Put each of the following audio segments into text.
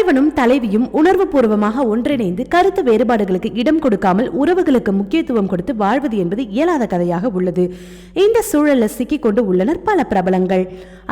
தலைவனும் தலைவியும் உணர்வு பூர்வமாக ஒன்றிணைந்து கருத்து வேறுபாடுகளுக்கு இடம் கொடுக்காமல் உறவுகளுக்கு முக்கியத்துவம் கொடுத்து வாழ்வது என்பது இயலாத கதையாக உள்ளது. இந்த சூழலில் சிக்கிக் கொண்டு உள்ளனர் பல பிரபலங்கள்.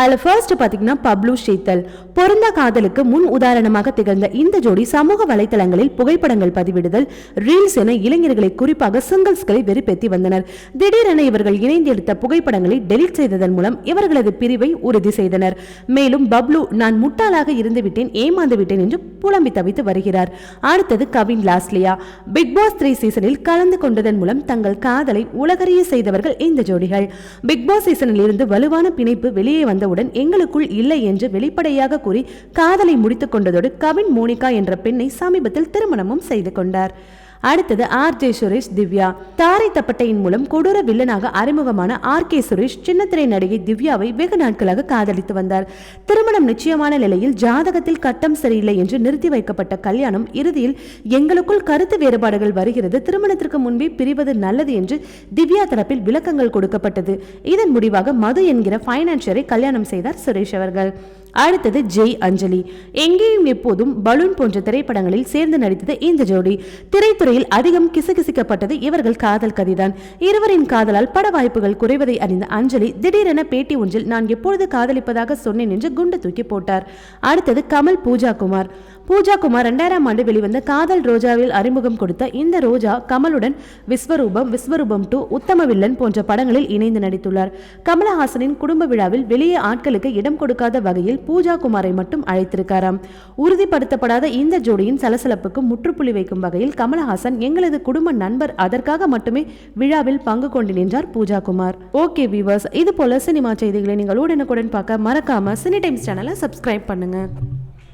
அதில் ஃபர்ஸ்ட் பார்த்தீங்கன்னா பப்ளு ஷீத்தல் பொருந்த காதலுக்கு முன் உதாரணமாக திகழ்ந்த இந்த ஜோடி சமூக வலைதளங்களில் புகைப்படங்கள் பதிவிடுதல் ரீல்ஸ் என இளைஞர்களை குறிப்பாக சிங்கிள்ஸ்களை வெறுப்பேற்றி வந்தனர். திடீரென இவர்கள் இணைந்து எடுத்த புகைப்படங்களை டெலிட் செய்ததன் மூலம் இவர்களது பிரிவை உறுதி செய்தனர். மேலும் பப்ளு நான் முட்டாளாக இருந்துவிட்டேன் ஏமாந்து விட்டேன் என்று புலம்பி தவித்து வருகிறார். அடுத்தது Kavin Losliya. Bigg Boss three சீசனில் கலந்து கொண்டதன் மூலம் தங்கள் காதலை உலகறிய செய்தவர்கள் இந்த ஜோடிகள். பிக் பாஸ் சீசனில் இருந்து வலுவான பிணைப்பு வெளியே வந்தவுடன் எங்களுக்குள் இல்லை என்று வெளிப்படையாக கூறி காதலை முடித்துக் கொண்டதோடு கவின் மோனிகா என்ற பெண்ணை சமீபத்தில் திருமணமும் செய்து கொண்டார். அடுத்தது ஆர் ஜே சுரேஷ் திவ்யா. தாரை தப்பட்டையின் மூலம் கொடூர வில்லனாக அறிமுகமான ஆர் கே சுரேஷ் சின்னத்திரை நடிகை திவ்யாவை வெகு நாட்களாக காதலித்து வந்தார். திருமணம் நிச்சயமான நிலையில் ஜாதகத்தில் கட்டம் சரியில்லை என்று நிறுத்தி வைக்கப்பட்ட கல்யாணம் இறுதியில் எங்களுக்குள் கருத்து வேறுபாடுகள் வருகிறது. திருமணத்திற்கு முன்பே பிரிவது நல்லது என்று திவ்யா தரப்பில் விளக்கங்கள் கொடுக்கப்பட்டது. இதன் முடிவாக மது என்கிற ஃபைனான்சியரை கல்யாணம் செய்தார் சுரேஷ் அவர்கள். அடுத்தது ஜெய் அஞ்சலி. எங்கேயும் எப்போதும் பலூன் போன்ற திரைப்படங்களில் சேர்ந்து நடித்தது இந்த ஜோடி. திரைத்துறையில் அதிகம் கிசுகிசுக்கப்பட்டது இவர்கள் காதல் கதிதான். இருவரின் காதலால் பட வாய்ப்புகள் குறைவதை அறிந்த அஞ்சலி திடீரென பேட்டி ஒன்றில் நான் எப்பொழுது காதலிப்பதாக சொன்னேன் என்று குண்டு தூக்கி போட்டார். அடுத்தது கமல் பூஜா குமார் பூஜா குமார் ரெண்டாயிரம் ஆண்டு வெளிவந்த காதல் ரோஜாவில் அறிமுகம் கொடுத்த இந்த ரோஜா கமலுடன் விஸ்வரூபம் விஸ்வரூபம் டூ உத்தம வில்லன் போன்ற படங்களில் இணைந்து நடித்துள்ளார். கமலஹாசனின் குடும்ப விழாவில் வெளியே ஆட்களுக்கு இடம் கொடுக்காத வகையில் பூஜா குமாரை மட்டும் அழைத்திருக்காராம். உறுதிப்படுத்தப்படாத இந்த ஜோடியின் சலசலப்புக்கு முற்றுப்புள்ளி வைக்கும் வகையில் கமலஹாசன் எங்களது குடும்ப நண்பர் அதற்காக மட்டுமே விழாவில் பங்கு கொண்டு நின்றார் பூஜா குமார் ஓகே வியூவர்ஸ் இது போல சினிமா செய்திகளை நீங்கள் உடனுக்குடன் பார்க்க மறக்காம சினி டைம்ஸ் சேனலை சப்ஸ்கிரைப் பண்ணுங்க.